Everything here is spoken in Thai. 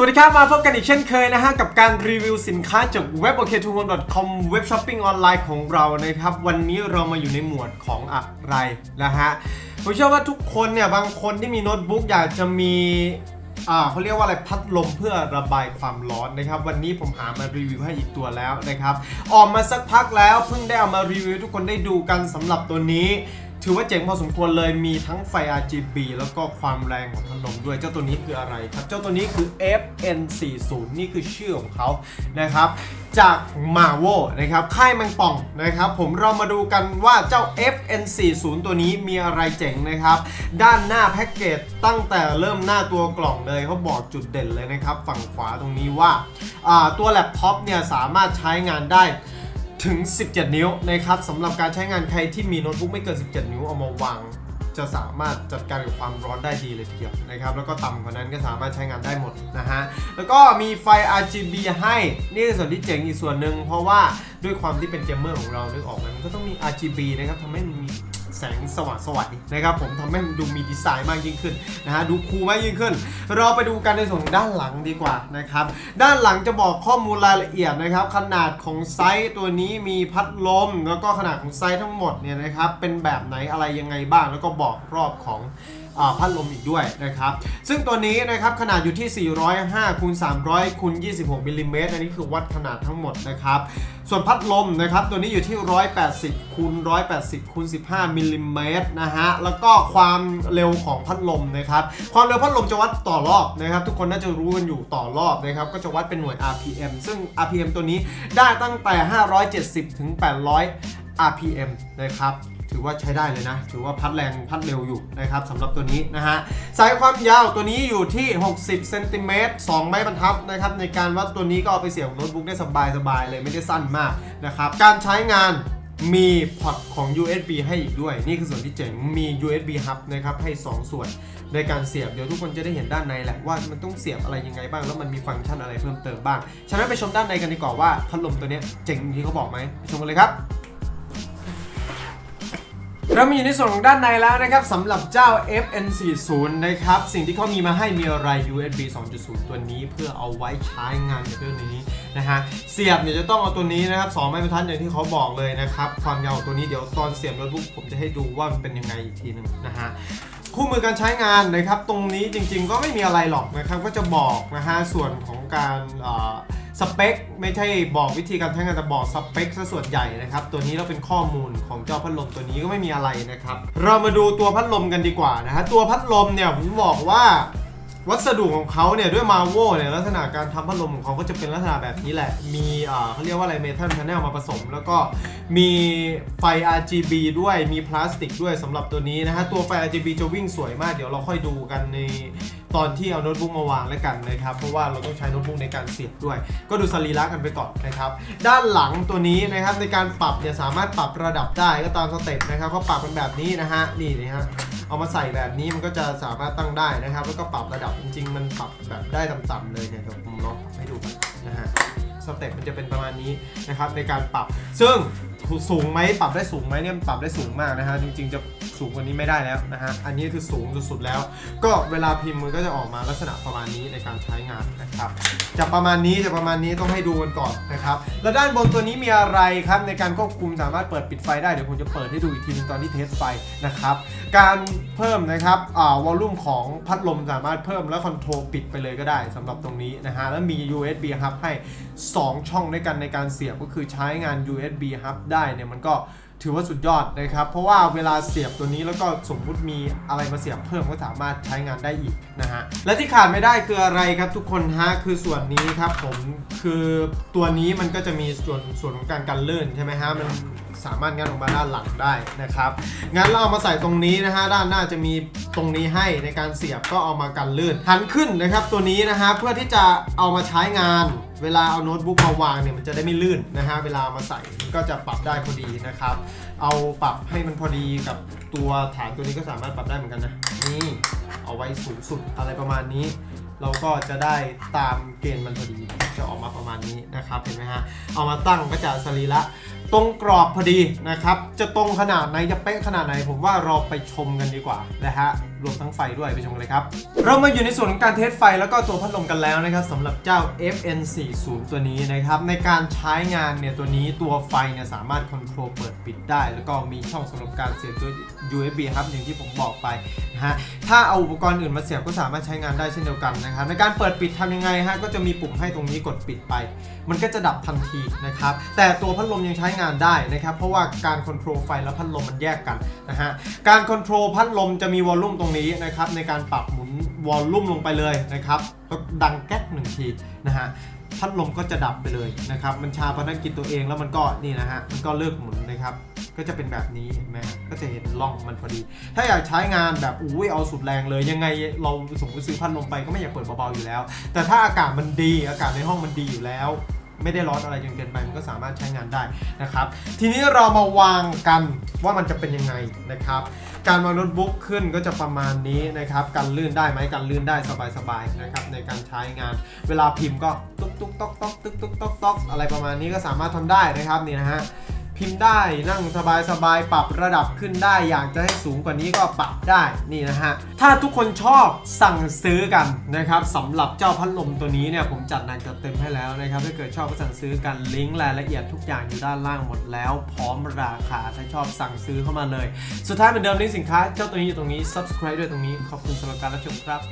สวัสดีครับ มาพบกันอีกเช่นเคยนะฮะ กับการรีวิวสินค้าจากเว็บ o k 2 1 com เว็บช้อปปิ้งออนไลน์ของเรานะครับ วันนี้เรามาอยู่ในหมวดของอะไรนะฮะ ผมเชื่อว่าทุกคนเนี่ย บางคนที่มีโน้ตบุ๊กอยากจะมีอ่าเขาเรียกว่าอะไรพัดลมเพื่อระบายความร้อนนะครับ วันนี้ผมหามารีวิวให้อีกตัวแล้วนะครับ ออกมาสักพักแล้วเพิ่งได้เอามารีวิวทุกคนได้ดูกันสำหรับตัวนี้ ถือว่าเจ๋งพอสมควรเลยมีทั้งไฟ RGB แล้วก็ความแรงของพัดลมด้วยเจ้าตัวนี้คืออะไรครับ เจ้าตัวนี้คือ FN40 นี่คือชื่อของเขานะครับ จาก m a r v e นะครับค่ายแมังป่องนะครับ ผมเรามาดูกันว่าเจ้า FN40 ตัวนี้มีอะไรเจ๋งนะครับ ด้านหน้าแพ็กเกจตั้งแต่เริ่มหน้าตัวกล่องเลยเขาบอกจุดเด่นเลยนะครับ ฝั่งขวาตรงนี้ว่าอ่าตัวแล็ปท็อปเนี่ยสามารถใช้งานได้ ถึง 17 นิ้วนะครับสำหรับการใช้งานใครที่มีโน้ตบุ๊กไม่เกิน 17 นิ้วเอามาวางจะสามารถจัดการกับความร้อนได้ดีเลยทีเดียวนะครับ แล้วก็ต่ำกว่านั้นก็สามารถใช้งานได้หมดนะฮะ แล้วก็มีไฟ RGB ให้ นี่คือส่วนที่เจ๋งอีกส่วนหนึ่งเพราะว่าด้วยความที่เป็นเกมเมอร์ของเรานึกออกไหมมันก็ต้องมี RGB นะครับทำให้มันมี แสงสว่างสวัยนะครับผมทำให้มันดูมีดีไซน์มากยิ่งขึ้นนะฮะดูคูลมากยิ่งขึ้น เราไปดูกันในส่วนด้านหลังดีกว่านะครับด้านหลังจะบอกข้อมูลรายละเอียดนะครับขนาดของไซส์ตัวนี้มีพัดลม แล้วก็ขนาดของไซส์ทั้งหมดเนี่ยนะครับเป็นแบบไหนอะไรยังไงบ้าง แล้วก็บอกรอบของ พัดลมอีกด้วยนะครับ ซึ่งตัวนี้นะครับขนาดอยู่ที่ 405คูณ300คูณ26มิลลิเมตรอันนี้คือวัดขนาดทั้งหมดนะครับส่วนพัดลมนะครับตัวนี้อยู่ที่ 180คูณ180คูณ15มิลลิเมตรนะฮะแล้วก็ความเร็วของพัดลมนะครับความเร็วพัดลมจะวัดต่อรอบนะครับ ทุกคนน่าจะรู้กันอยู่ต่อรอบนะครับก็จะวัดเป็นหน่วย RPM ซึ่ง RPM ตัวนี้ได้ตั้งแต่ 570ถึง800 RPM นะครับ ถือว่าใช้ได้เลยนะ ถือว่าพัดแรงพัดเร็วอยู่นะครับสำหรับตัวนี้นะฮะสายความยาวตัวนี้อยู่ที่ 60เซนติเมตร2ไม้บรรทัดนะครับในการวัดตัวนี้ก็เอาไปเสียบโน้ตบุ๊กได้สบายๆเลยไม่ได้สั้นมากนะครับการใช้งานมีพอร์ตของ USB ให้อีกด้วย นี่คือส่วนที่เจ๋งมี USB hub นะครับให้ 2 ส่วนในการเสียบ เดี๋ยวทุกคนจะได้เห็นด้านในแหละว่ามันต้องเสียบอะไรยังไงบ้าง แล้วมันมีฟังก์ชันอะไรเพิ่มเติมบ้าง ฉะนั้นไปชมด้านในกันดีกว่าว่าพัดลมตัวนี้เจ๋งที่เขาบอกไหมไปชมกันเลยครับ เรามาอยู่ในส่วนของด้านในแล้วนะครับสำหรับเจ้า FN40 นะครับ สิ่งที่เขามีมาให้มีอะไร USB 2.0 ตัวนี้เพื่อเอาไว้ใช้งานในเครื่องนี้นะฮะเสียบเนี่ยจะต้องเอาตัวนี้นะครับ2ไม้บรรทัดอย่างที่เขาบอกเลยนะครับความยาวของตัวนี้เดี๋ยวตอนเสียบโน้ตบุ๊กผมจะให้ดูว่ามันเป็นยังไงอีกทีหนึงนะฮะคู่มือการใช้งานนะครับตรงนี้จริงๆก็ไม่มีอะไรหรอกนะครับก็จะบอกนะฮะส่วนของการ สเปคไม่ใช่บอกวิธีการใช้งานแต่บอกสเปคซะส่วนใหญ่นะครับ ตัวนี้เราเป็นข้อมูลของเจ้าพัดลมตัวนี้ก็ไม่มีอะไรนะครับ เรามาดูตัวพัดลมกันดีกว่านะฮะตัวพัดลมเนี่ยผมบอกว่า วัสดุของเขาเนี่ยด้วยมาโวเนี่ยลักษณะการทำพัดลมของเขาก็จะเป็นลักษณะแบบนี้แหละ มีอ่าเขาเรียกว่าอะไรเมทัลแพนเนลมาผสม แล้วก็มีไฟ RGB ด้วยมีพลาสติกด้วยสำหรับตัวนี้นะฮะตัวไฟ RGB จะวิ่งสวยมากเดี๋ยวเราค่อยดูกันในตอนที่เอาโน้ตบุ๊กมาวางแล้วกันนะครับ เพราะว่าเราต้องใช้โน้ตบุ๊กในการเสียบด้วย ก็ดูสรีระกันไปก่อนนะครับ ด้านหลังตัวนี้นะครับในการปรับเนี่ยสามารถปรับระดับได้ก็ตามสเต็ปนะครับเขาปรับเป็นแบบนี้นะฮะนี่นะฮะ เอามาใส่แบบนี้มันก็จะสามารถตั้งได้นะครับ แล้วก็ปรับระดับจริง ๆ มันปรับแบบได้ต่ำๆเลยเนี่ยเดี๋ยวผมลองให้ดูนะฮะสเต็ปมันจะเป็นประมาณนี้นะครับในการปรับ ซึ่งสูงไหมปรับได้สูงไหมเนี่ยปรับได้สูงมากนะฮะจริงๆจะ สูงกว่านี้ไม่ได้แล้วนะฮะ อันนี้คือสูงสุดๆแล้ว ก็เวลาพิมพ์มันก็จะออกมาลักษณะประมาณนี้ในการใช้งานนะครับ จะประมาณนี้จะประมาณนี้ต้องให้ดูกันก่อนนะครับ แล้วด้านบนตัวนี้มีอะไรครับในการควบคุมสามารถเปิดปิดไฟได้เดี๋ยวผมจะเปิดให้ดูอีกทีนึงตอนที่เทสไฟนะครับ การเพิ่มนะครับอ่าวอลลุ่มของพัดลมสามารถเพิ่มและคอนโทรลปิดไปเลยก็ได้สำหรับตรงนี้นะฮะ แล้วมี USB hub ให้ 2 ช่องด้วยกันในการเสียบก็คือใช้งาน USB hub ได้เนี่ยมันก็ ถือว่าสุดยอดนะครับ เพราะว่าเวลาเสียบตัวนี้แล้วก็สมมุติมีอะไรมาเสียบเพิ่มก็สามารถใช้งานได้อีกนะฮะ และที่ขาดไม่ได้คืออะไรครับทุกคนฮะ คือส่วนนี้ครับผม คือตัวนี้มันก็จะมีส่วนส่วนของการกันลื่นใช่ไหมฮะ มัน สามารถงัดออกมาด้านหลังได้นะครับงั้นเราเอามาใส่ตรงนี้นะฮะด้านหน้าจะมีตรงนี้ให้ในการเสียบก็เอามากันลื่นหันขึ้นนะครับตัวนี้นะฮะเพื่อที่จะเอามาใช้งาน เวลาเอาโน้ตบุ๊กมาวางเนี่ยมันจะได้ไม่ลื่นนะฮะเวลามาใส่ก็จะปรับได้พอดีนะครับ เอาปรับให้มันพอดีกับตัวฐานตัวนี้ก็สามารถปรับได้เหมือนกันนะนี่เอาไว้สูงสุดอะไรประมาณนี้ เราก็จะได้ตามเกณฑ์มันพอดีจะออกมาประมาณนี้นะครับเห็นไหมฮะเอามาตั้งก็จะสรีระ ตรงกรอบพอดีนะครับ จะตรงขนาดไหนจะเป๊ะขนาดไหน ผมว่าเราไปชมกันดีกว่านะฮะรวมทั้งไฟด้วยไปชมกันเลยครับ เรามาอยู่ในส่วนของการเทสไฟแล้วก็ตัวพัดลมกันแล้วนะครับสำหรับเจ้า FN40 ตัวนี้นะครับ ในการใช้งานเนี่ยตัวนี้ตัวไฟเนี่ยสามารถคอนโทรลเปิดปิดได้ แล้วก็มีช่องสำหรับการเสียบด้วย USB ครับอย่างที่ผมบอกไปนะฮะถ้าเอาอุปกรณ์อื่นมาเสียบก็สามารถใช้งานได้เช่นเดียวกันนะครับในการเปิดปิดทำยังไงฮะก็จะมีปุ่มให้ตรงนี้กดปิดไป มันก็จะดับทันทีนะครับแต่ตัวพัดลมยังใช้งานได้นะครับเพราะว่าการคอนโทรลไฟและพัดลมมันแยกกันนะฮะการคอนโทรลพัดลมจะมีวอลลุ่มตรงนี้นะครับในการปรับหมุนวอลลุ่มลงไปเลยนะครับแล้วดังแก๊กหนึ่งทีนะฮะพัดลมก็จะดับไปเลยนะครับ มันชาพนักกิจตัวเองแล้วมันก็นี่นะฮะมันก็เลิกหมุนนะครับ ก็จะเป็นแบบนี้เห็นไหมก็จะเห็นร่องมันพอดี ถ้าอยากใช้งานแบบอุ้ยเอาสุดแรงเลย ยังไงเราสมมติซื้อพัดลมไปก็ไม่อยากเปิดเบาๆอยู่แล้ว แต่ถ้าอากาศมันดีอากาศในห้องมันดีอยู่แล้ว ไม่ได้ร้อนอะไรจนเกินไปมันก็สามารถใช้งานได้นะครับ ทีนี้เรามาวางกันว่ามันจะเป็นยังไงนะครับ การวางโน้ตบุ๊กขึ้นก็จะประมาณนี้นะครับการลื่นได้ไหมการลื่นได้สบายๆนะครับในการใช้งาน เวลาพิมพ์ก็ตุ๊กตุ๊กต๊อกต๊อกตุ๊กตุ๊กต๊อกต๊อกอะไรประมาณนี้ก็สามารถทำได้นะครับนี่นะฮะ พิมพ์ได้นั่งสบายๆปรับระดับขึ้นได้ อยากจะให้สูงกว่านี้ก็ปรับได้นี่นะฮะ ถ้าทุกคนชอบสั่งซื้อกันนะครับสำหรับเจ้าพัดลมตัวนี้เนี่ยผมจัดหนักจัดเต็มให้แล้วนะครับถ้าเกิดชอบก็สั่งซื้อกันลิงก์รายละเอียดทุกอย่างอยู่ด้านล่างหมดแล้ว พร้อมราคาถ้าชอบสั่งซื้อเข้ามาเลย สุดท้ายเหมือนเดิมลิงก์สินค้าเจ้าตัวนี้อยู่ตรงนี้ subscribe ด้วยตรงนี้ขอบคุณสำหรับการรับชมครับ